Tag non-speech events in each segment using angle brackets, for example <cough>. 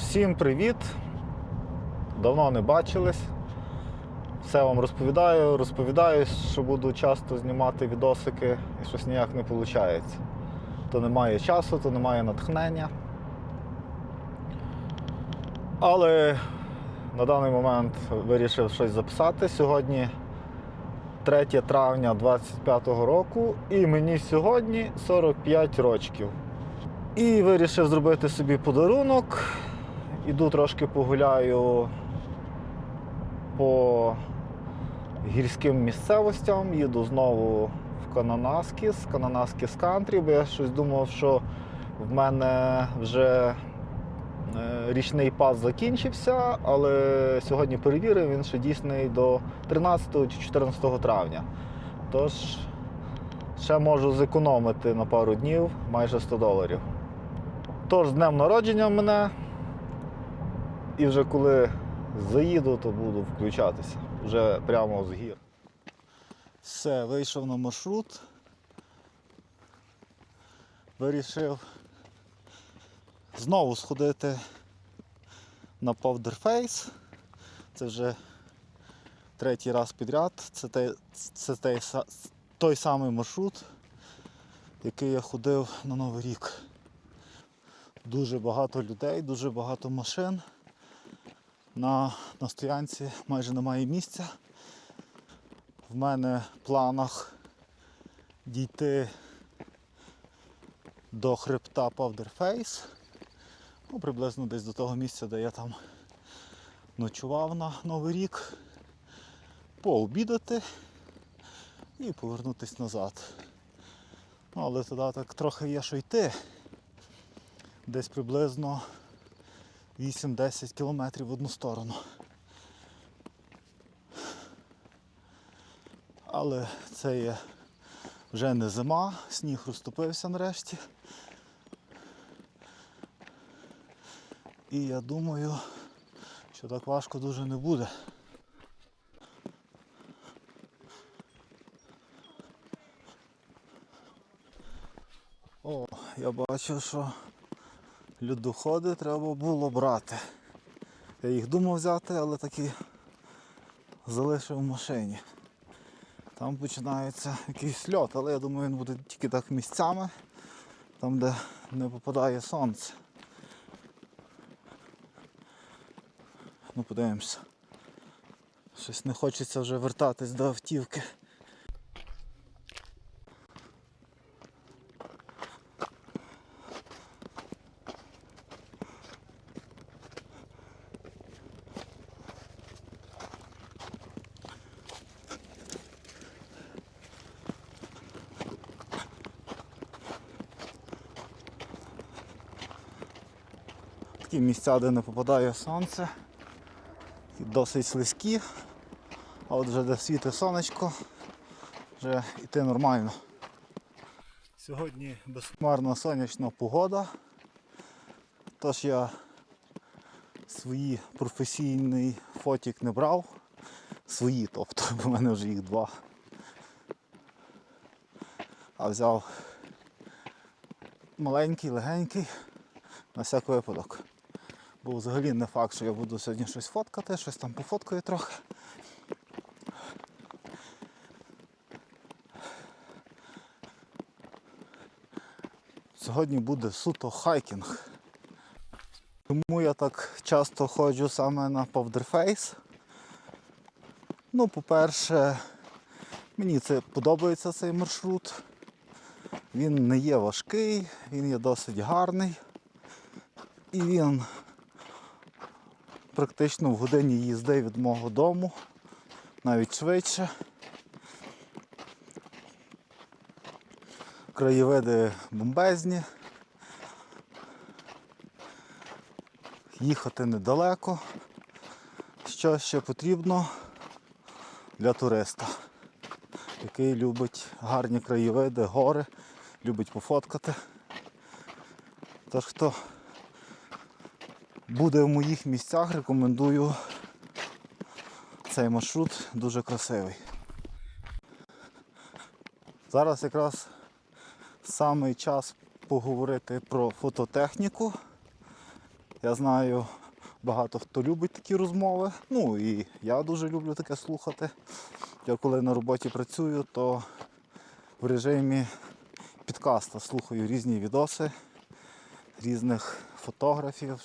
Всім привіт! Давно не бачились. Все вам розповідаю, розповідаю, що буду часто знімати відосики і щось ніяк не виходить. То немає часу, то немає натхнення. Але на даний момент вирішив щось записати. Сьогодні 3 травня 25-го року, і мені сьогодні 45 років. І вирішив зробити собі подарунок. Іду трошки погуляю по гірським місцевостям, їду знову в Кананаскіс, Кананаскіс Кантрі, бо я щось думав, що в мене вже е, річний пас закінчився, але сьогодні перевірив, він ще дійсний до 13 чи 14 травня. Тож ще можу зекономити на пару днів майже 100 доларів. Тож з днем народження мене. І вже коли заїду, то буду включатися. Вже прямо з гір. Все, вийшов на маршрут. Вирішив знову сходити на Powder Face. Це вже третій раз підряд. Це, те, це той, той самий маршрут, який я ходив на Новий рік. Дуже багато людей, дуже багато машин. На, на стоянці майже немає місця. В мене в планах дійти до хребта Face. Ну, приблизно десь до того місця, де я там ночував на Новий рік. Пообідати і повернутися назад. Ну, але туди так трохи є що йти. Десь приблизно 8-10 кілометрів в одну сторону. Але це є вже не зима, сніг розтопився нарешті. І я думаю, що так важко дуже не буде. О, я бачу, що Людоходи треба було брати. Я їх думав взяти, але таки залишив в машині. Там починається якийсь льот, але я думаю він буде тільки так місцями, там де не попадає сонце. Ну подивимося. Щось не хочеться вже вертатись до автівки. Такі місця, де не попадає сонце, і досить слизькі, а от вже де світить сонечко, вже йти нормально. Сьогодні безхмарна сонячна погода, тож я свої професійний фотік не брав. Свої, тобто, бо в мене вже їх два. А взяв маленький, легенький, на всяк випадок. Бо взагалі не факт, що я буду сьогодні щось фоткати, щось там пофоткаю трохи. Сьогодні буде суто хайкінг. Тому я так часто ходжу саме на Powder Face. Ну, по-перше, мені це подобається цей маршрут. Він не є важкий, він є досить гарний. І він практично в годині їзди від мого дому, навіть швидше. Краєвиди бомбезні. Їхати недалеко. Що ще потрібно для туриста, який любить гарні краєвиди, гори, любить пофоткати. Тож хто буде в моїх місцях, рекомендую цей маршрут дуже красивий. Зараз якраз самий час поговорити про фототехніку. Я знаю, багато хто любить такі розмови. Ну і я дуже люблю таке слухати. Я коли на роботі працюю, то в режимі підкаста слухаю різні відоси різних фотографів,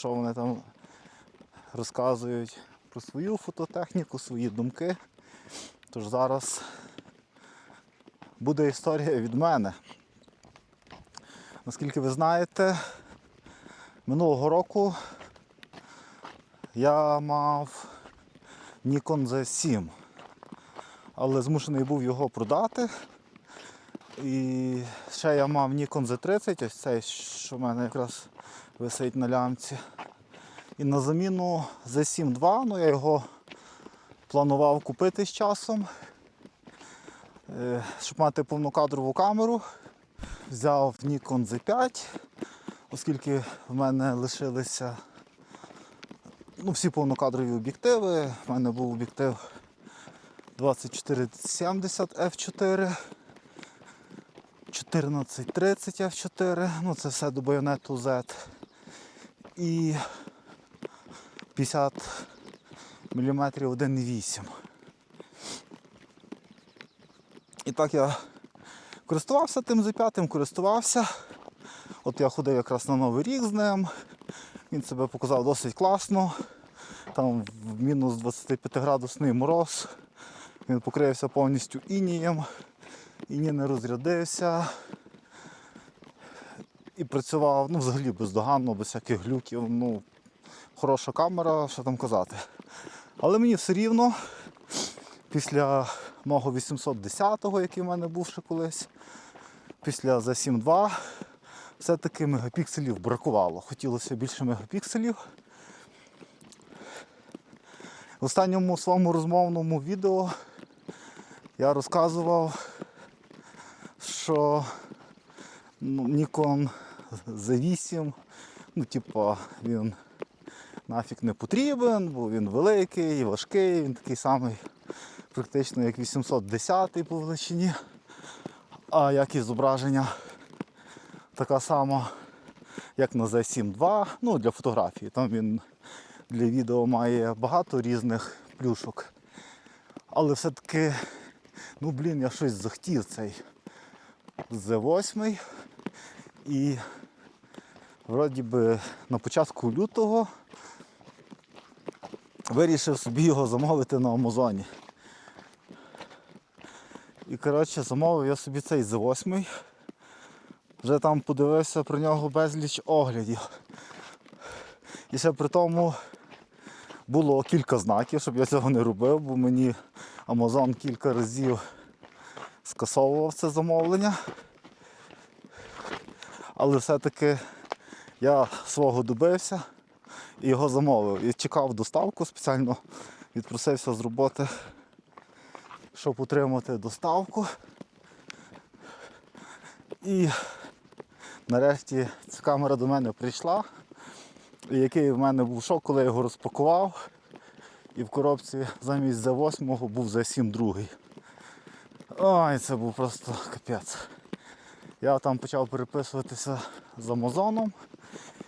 що вони там розказують про свою фототехніку, свої думки. Тож зараз буде історія від мене. Наскільки ви знаєте, минулого року я мав Nikon Z7, але змушений був його продати. І ще я мав Nikon Z30, ось цей, що в мене якраз висить на лямці. І на заміну Z7 II, ну я його планував купити з часом, е, щоб мати повнокадрову камеру. Взяв Nikon Z5, оскільки в мене лишилися ну, всі повнокадрові об'єктиви. У мене був об'єктив 2470 F4. 1430 F4, ну це все до байонету Z. І 50 мм 1.8. І так я користувався тим Z5, користувався. От я ходив якраз на Новий рік з ним. Він себе показав досить класно. Там в мінус 25 градусний мороз. Він покрився повністю інієм і ні не розрядився. І працював ну, взагалі бездоганно, без всяких глюків. Ну, хороша камера, що там казати. Але мені все рівно, після мого 810-го, який в мене був ще колись, після Z7 II, все-таки мегапікселів бракувало. Хотілося більше мегапікселів. В останньому своєму розмовному відео я розказував що ну, <laughs> Nikon Z8, ну, типа, він нафіг не потрібен, бо він великий, важкий, він такий самий практично як 810 по величині. А якість зображення така сама, як на Z7 II, ну для фотографії. Там він для відео має багато різних плюшок. Але все-таки, ну блін, я щось захотів цей Z8 і вроді би на початку лютого вирішив собі його замовити на Амазоні. І коротше замовив я собі цей Z8. Вже там подивився про нього безліч оглядів. І ще при тому було кілька знаків, щоб я цього не робив, бо мені Амазон кілька разів скасовував це замовлення. Але все-таки я свого добився і його замовив. І чекав доставку спеціально, відпросився з роботи, щоб отримати доставку. І нарешті ця камера до мене прийшла. І який в мене був шок, коли я його розпакував. І в коробці замість Z8 був Z7 другий. Ой, це був просто капець. Я там почав переписуватися з Амазоном,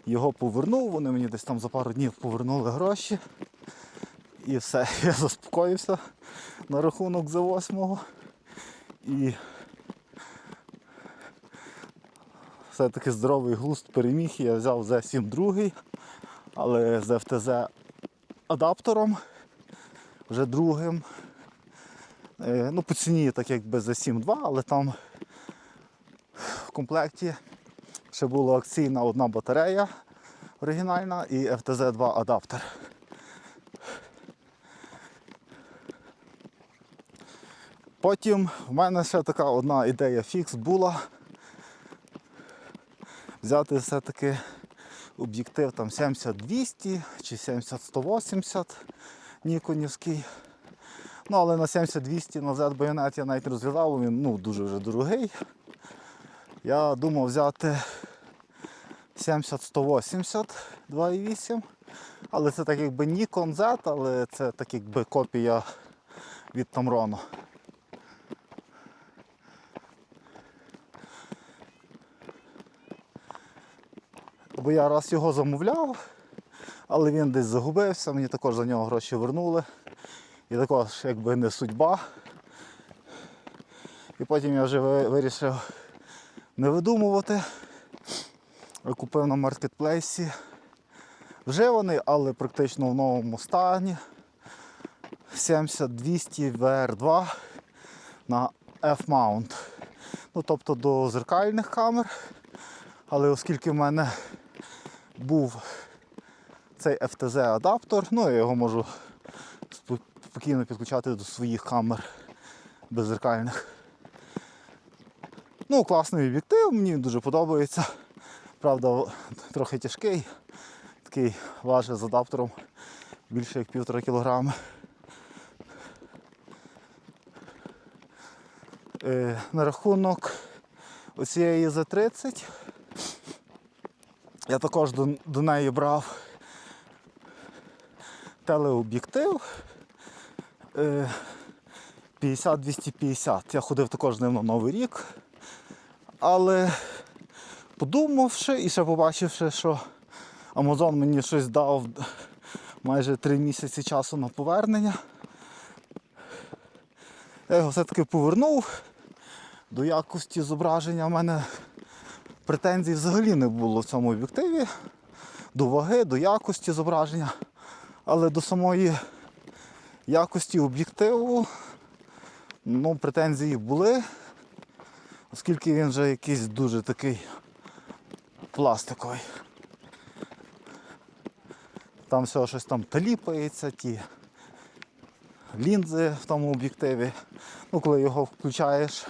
його повернув, вони мені десь там за пару днів повернули гроші. І все, <laughs> я заспокоївся на рахунок за 8 І все-таки здоровий глузд переміг, я взяв Z7 другий, але з FTZ адаптером, вже другим. Е, Ну, по ціні так якби за 7.2, але там в комплекті ще була акційна одна батарея оригінальна і FTZ2 адаптер. Потім в мене ще така одна ідея фікс була взяти все-таки об'єктив там 70-200 чи 70-180 ніконівський. Ну, але на 70-200 на Z байонет я навіть розглядав, він ну, дуже вже дорогий. Я думав взяти 70-180 2.8. Але це так якби Nikon Z, але це так якби копія від Tamron. Бо я раз його замовляв, але він десь загубився, мені також за нього гроші вернули. І також якби не судьба. І потім я вже вирішив не видумувати. Купив на маркетплейсі. Вже вони, але практично в новому стані. 70-200 VR2 на F-mount. Ну, тобто до зеркальних камер. Але оскільки в мене був цей FTZ-адаптер, ну я його можу спокійно підключати до своїх камер беззеркальних. Ну, класний об'єктив, мені дуже подобається. Правда, трохи тяжкий. Такий важить з адаптером більше як півтора кілограми. Е, на рахунок оцієї Z30 я також до, до неї брав телеоб'єктив е, 50-250. Я ходив також з ним на Новий рік. Але подумавши і ще побачивши, що Amazon мені щось дав майже 3 місяці часу на повернення. Я його все-таки повернув. До якості зображення в мене претензій взагалі не було в цьому об'єктиві. До ваги, до якості зображення. Але до самої якості об'єктиву ну, претензії були, оскільки він вже якийсь дуже такий пластиковий. Там все щось там таліпається, ті лінзи в тому об'єктиві. Ну, коли його включаєш,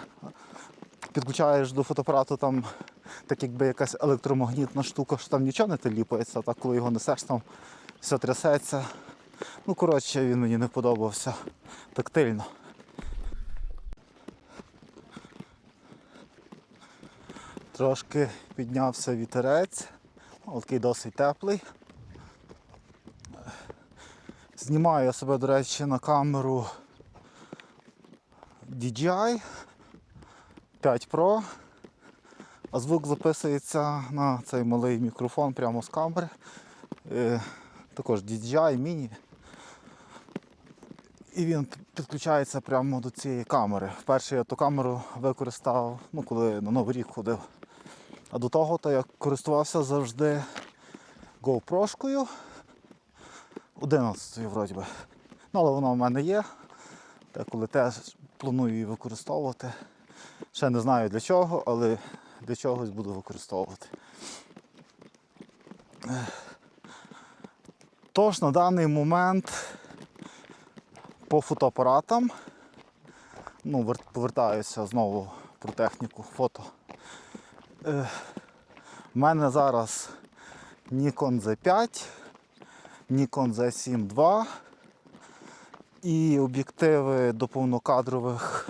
підключаєш до фотоапарату, там так якби якась електромагнітна штука, що там нічого не таліпається, так коли його несеш, там все трясеться. Ну, коротше, він мені не подобався тактильно. Трошки піднявся вітерець, такий досить теплий. Знімаю я себе, до речі, на камеру DJI 5 Pro, а звук записується на цей малий мікрофон прямо з камери. Е, також DJI Mini. І він підключається прямо до цієї камери. Вперше я ту камеру використав, ну, коли на Новий рік ходив. А до того то я користувався завжди GoPro-шкою. 11 вроді би. Ну, але вона в мене є. Та коли теж планую її використовувати. Ще не знаю для чого, але для чогось буду використовувати. Тож на даний момент по фотоапаратам, ну, повертаюся знову про техніку фото. Е, в мене зараз Nikon Z5, Nikon Z7 II і об'єктиви до повнокадрових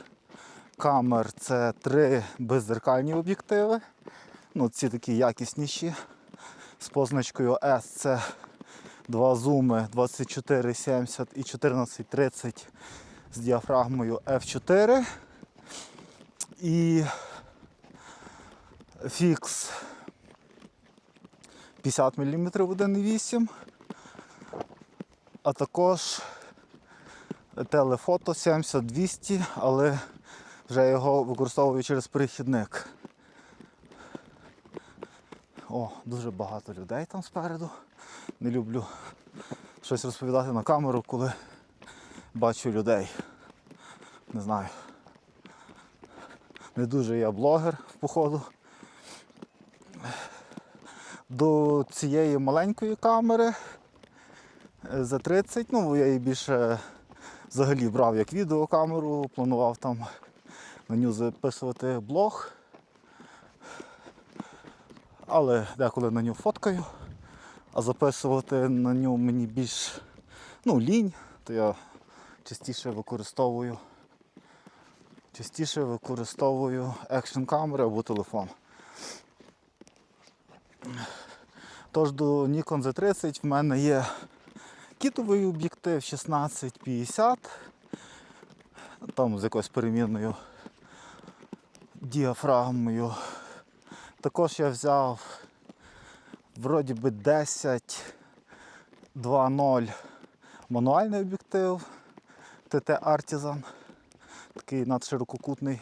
камер це три беззеркальні об'єктиви. Ну, ці такі якісніші. З позначкою S це два зуми 2470 і 1430 з діафрагмою F4. І фікс 50 мм 1,8. А також телефото 70-200, але вже його використовую через перехідник. О, дуже багато людей там спереду. Не люблю щось розповідати на камеру, коли бачу людей. Не знаю. Не дуже я блогер, походу. До цієї маленької камери е, за 30, ну я її більше взагалі брав як відеокамеру, планував там на нього записувати блог. Але деколи на нього фоткаю, а записувати на нього мені більш ну, лінь, то я частіше використовую частіше використовую екшн камери або телефон. Тож до Nikon Z30 в мене є кітовий об'єктив 1650, там з якоюсь перемінною діафрагмою. Також я взяв вроді би 10 2.0 мануальний об'єктив TT Artisan. Такий надширококутний.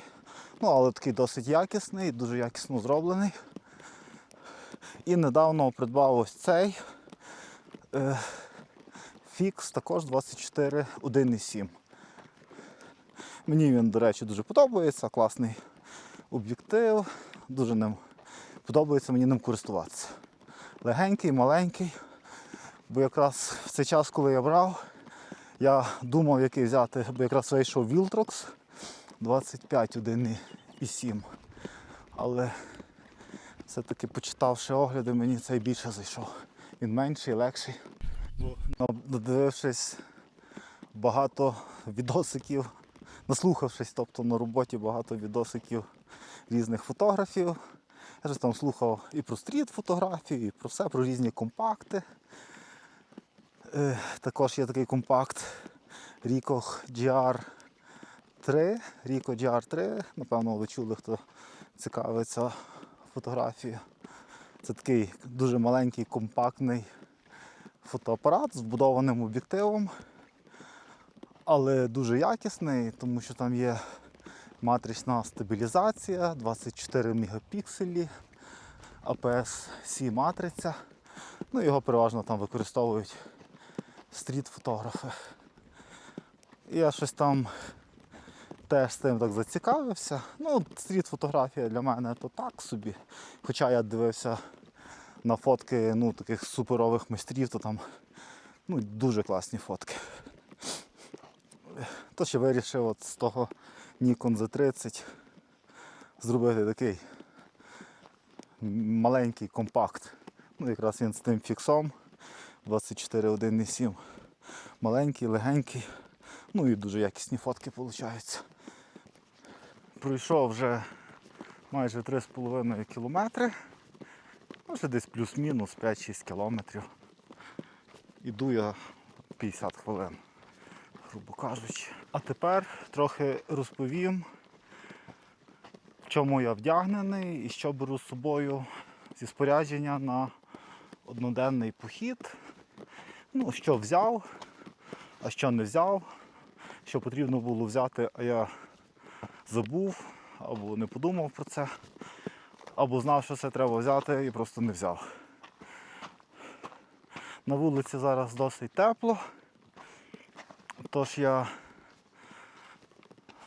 Ну, але такий досить якісний, дуже якісно зроблений. І недавно придбав ось цей е, фікс, також 24 1.7. Мені він, до речі, дуже подобається, класний об'єктив, дуже ним подобається мені ним користуватися. Легенький, маленький. Бо якраз в цей час, коли я брав, я думав, який взяти, бо якраз вийшов Viltrox 25 1.7. Але все-таки почитавши огляди, мені цей більше зайшов. Він менший, легший. Бо Надивившись багато відосиків, наслухавшись, тобто на роботі багато відосиків різних фотографів. Я ж там слухав і про стріт фотографію, і про все, про різні компакти. Е, також є такий компакт Ricoh GR3. Ricoh GR3, напевно, ви чули, хто цікавиться фотографією. Це такий дуже маленький компактний фотоапарат з вбудованим об'єктивом, але дуже якісний, тому що там є матрична стабілізація, 24 мегапікселі, APS-C матриця. Ну, його переважно там використовують стріт-фотографи. Я щось там теж з тим так зацікавився. Ну, стріт-фотографія для мене то так собі. Хоча я дивився на фотки ну, таких суперових майстрів, то там ну, дуже класні фотки. То ще вирішив от з того Nikon Z30 зробити такий маленький компакт. Ну, якраз він з тим фіксом 24.1.7. Маленький, легенький. Ну і дуже якісні фотки виходять. Пройшов вже майже 3,5 кілометри. Може десь плюс-мінус 5-6 кілометрів. Іду я 50 хвилин, грубо кажучи. А тепер трохи розповім, в чому я вдягнений і що беру з собою зі спорядження на одноденний похід. Ну, що взяв, а що не взяв, що потрібно було взяти, а я забув або не подумав про це, або знав, що це треба взяти і просто не взяв. На вулиці зараз досить тепло, тож я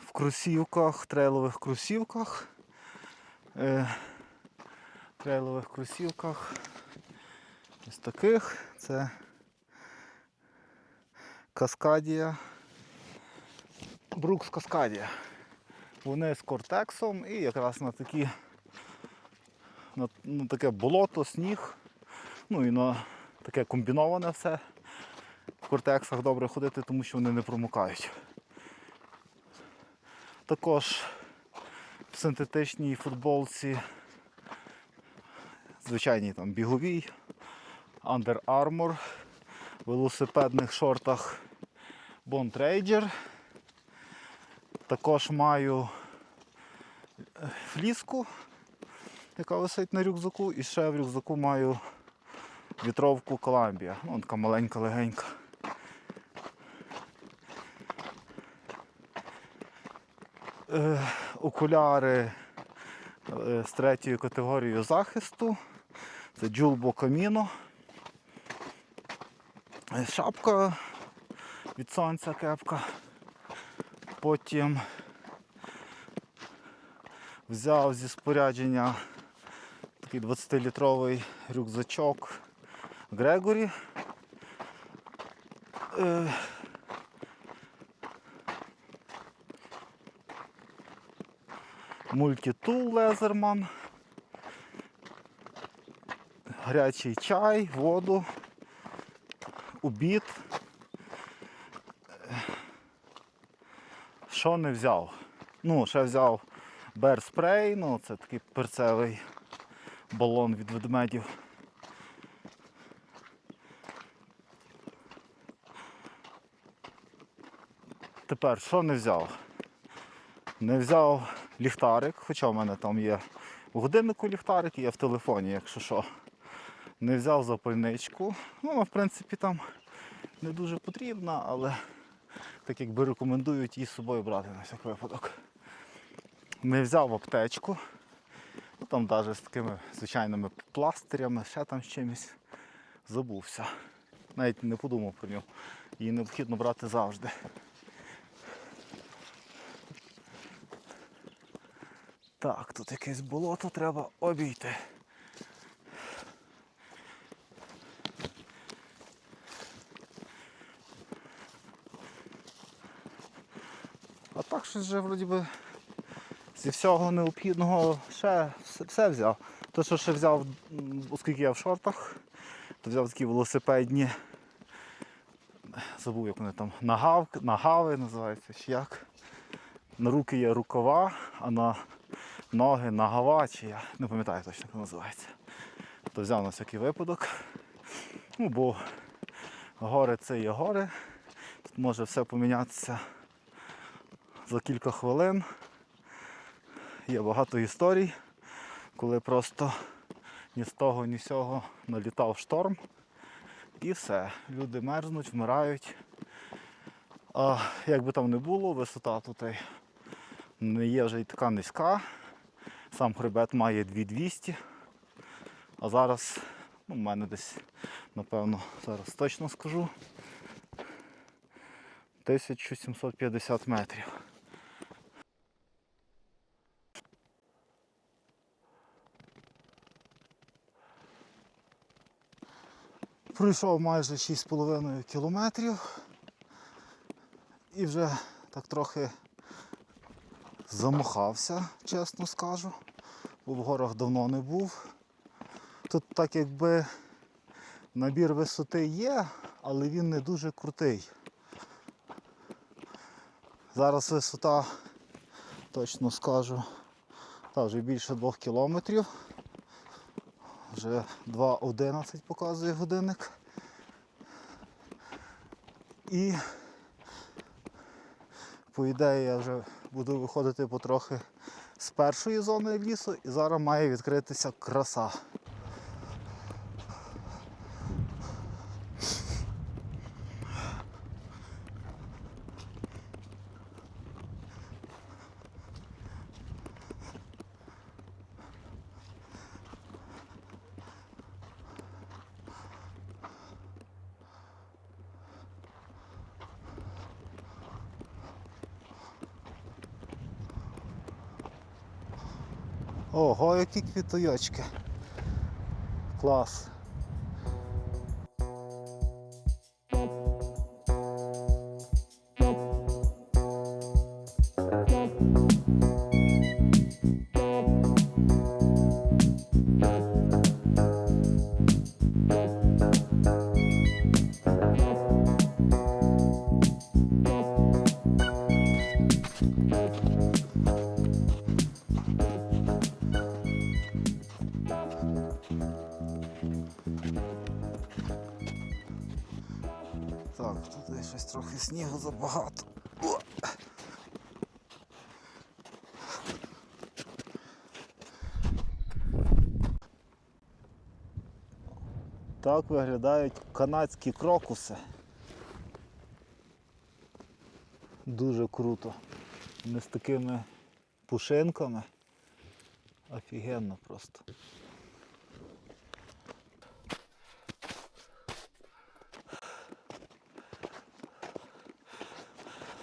в кросівках, трейлових кросівках, е, трейлових кросівках ось таких. Це Каскадія. Брукс Каскадія. Вони з кортексом і якраз на такі на, на таке болото, сніг. Ну і на таке комбіноване все. В кортексах добре ходити, тому що вони не промокають. Також в синтетичній футболці, звичайній там біговій, Under Armour, велосипедних шортах Bond Ranger. Також маю е, фліску, яка висить на рюкзаку, і ще в рюкзаку маю вітровку Columbia. Ну, така маленька, легенька. Е, окуляри е, з третьою категорією захисту. Це Camino. Е, Шапка від сонця кепка. Потім взяв зі спорядження такий 20-літровий рюкзачок Грегорі. Е, Мультитул Лезерман. Гарячий чай, воду, обід. Що не взяв? Ну, ще взяв берспрей, ну це такий перцевий балон від ведмедів. Тепер що не взяв? Не взяв ліхтарик, хоча в мене там є в годиннику ліхтарик, є в телефоні, якщо що. Не взяв запальничку. Ну, в принципі, там не дуже потрібна, але так якби рекомендують її з собою брати на всяк випадок. Не взяв аптечку. Ну, там навіть з такими звичайними пластирями, ще там з чимось. Забувся. Навіть не подумав про нього. Її необхідно брати завжди. Так, тут якесь болото треба обійти. Щось вже вроді би зі всього необхідного ще все, взяв. То, що ще взяв, оскільки я в шортах, то взяв такі велосипедні. Забув, як вони там нагав, нагави називаються чи як. На руки є рукава, а на ноги нагава, чи я не пам'ятаю точно, як називається. То взяв на всякий випадок. Ну, бо гори це є гори. Тут може все помінятися за кілька хвилин. Є багато історій, коли просто ні з того, ні з цього налітав шторм. І все. Люди мерзнуть, вмирають. А як би там не було, висота тут не є вже й така низька. Сам хребет має 2200. А зараз, ну, в мене десь, напевно, зараз точно скажу. 1750 метрів. Пройшов майже 6,5 кілометрів і вже так трохи замахався, чесно скажу, бо в горах давно не був. Тут так якби набір висоти є, але він не дуже крутий. Зараз висота, точно скажу, та вже більше 2 кілометрів. Вже 2.11 показує годинник. І по ідеї я вже буду виходити потрохи з першої зони лісу і зараз має відкритися краса. Ого, квіточки. Клас. Так виглядають канадські крокуси. Дуже круто. Не з такими пушинками. Офігенно просто.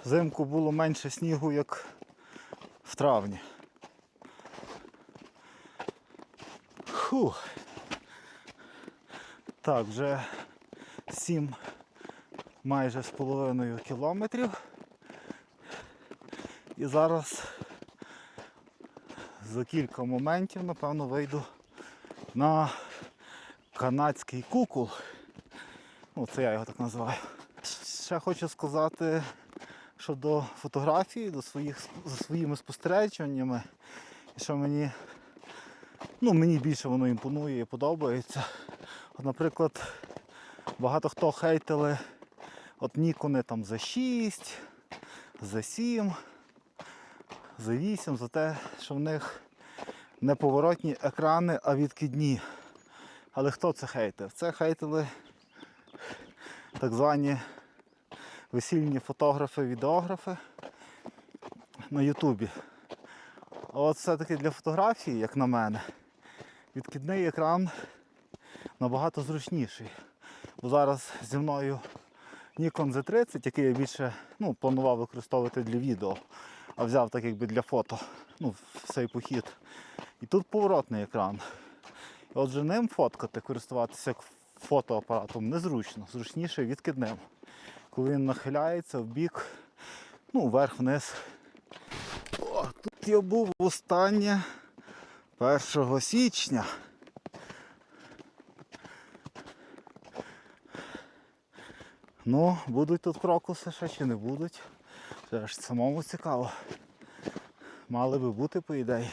Взимку було менше снігу, як в травні. Фух. Так, вже 7 майже з половиною кілометрів. І зараз за кілька моментів, напевно, вийду на канадський кукол. Ну, це я його так називаю. Ще хочу сказати щодо фотографії, до своїх, за своїми спостереженнями, і що мені, ну, мені більше воно імпонує і подобається. Наприклад, багато хто хейтили от Нікони там за 6, за 7, за 8, за те, що в них не поворотні екрани, а відкидні. Але хто це хейтив? Це хейтили так звані весільні фотографи, відеографи на Ютубі. А от все-таки для фотографії, як на мене, відкидний екран набагато зручніший. Бо зараз зі мною Nikon Z30, який я більше ну, планував використовувати для відео, а взяв так якби для фото, ну, цей похід. І тут поворотний екран. І отже ним фоткати, користуватися фотоапаратом незручно, зручніше відкидним. Коли він нахиляється в бік, ну, вверх-вниз. О, тут я був останнє 1 січня. Ну, будуть тут крокуси ще чи не будуть. Це ж самому цікаво. Мали би бути, по ідеї.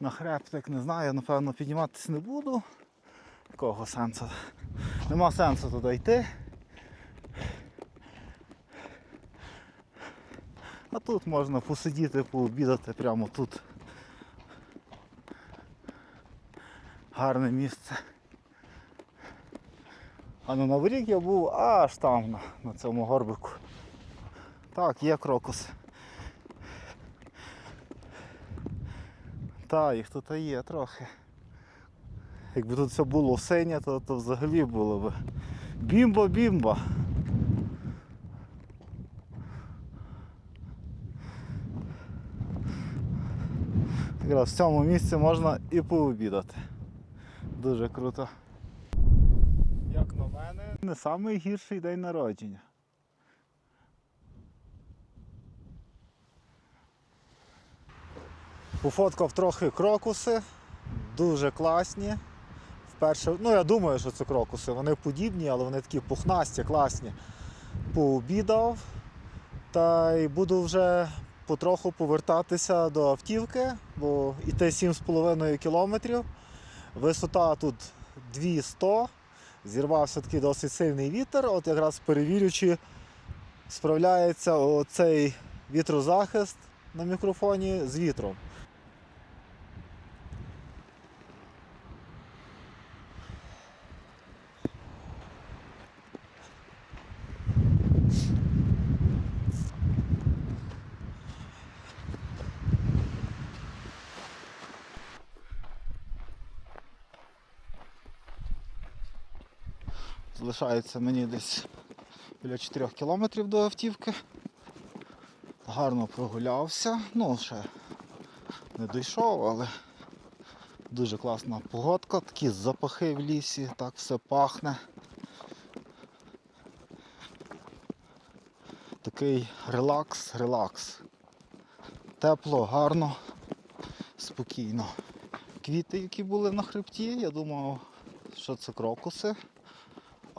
На хребтик не знаю, напевно підніматися не буду. Якого сенсу? Нема сенсу туди йти. А тут можна посидіти, пообідати прямо тут. Гарне місце. А на Новий я був аж там, на, на цьому горбику. Так, є крокуси. Та, їх тут є трохи. Якби тут все було синє, то, то взагалі було б бімба-бімба. Якраз в цьому місці можна і пообідати. Дуже круто. Як на мене, не найгірший день народження. Пофоткав трохи крокуси, дуже класні. Вперше, ну я думаю, що це крокуси. Вони подібні, але вони такі пухнасті, класні. Пообідав та й буду вже потроху повертатися до автівки, бо йти 7,5 кілометрів. Висота тут 200, зірвався такий досить сильний вітер. От якраз перевірюючи, справляється оцей вітрозахист на мікрофоні з вітром. Залишається мені десь біля 4 кілометрів до автівки. Гарно прогулявся. Ну, ще не дійшов, але дуже класна погодка, такі запахи в лісі, так все пахне. Такий релакс, релакс. Тепло, гарно, спокійно. Квіти, які були на хребті, я думав, що це крокуси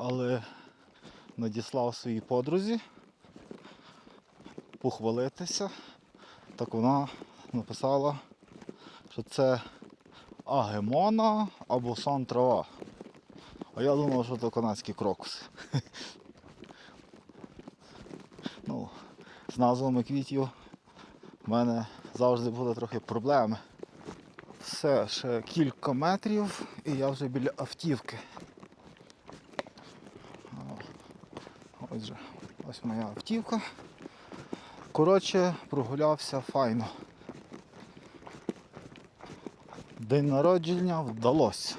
але надіслав своїй подрузі похвалитися. Так вона написала, що це агемона або сон трава. А я думав, що це канадські крокуси. <laughs> Ну, з назвами квітів в мене завжди буде трохи проблеми. Все, ще кілька метрів і я вже біля автівки. Отже, ось моя автівка. Коротше, прогулявся файно. День народження вдалося.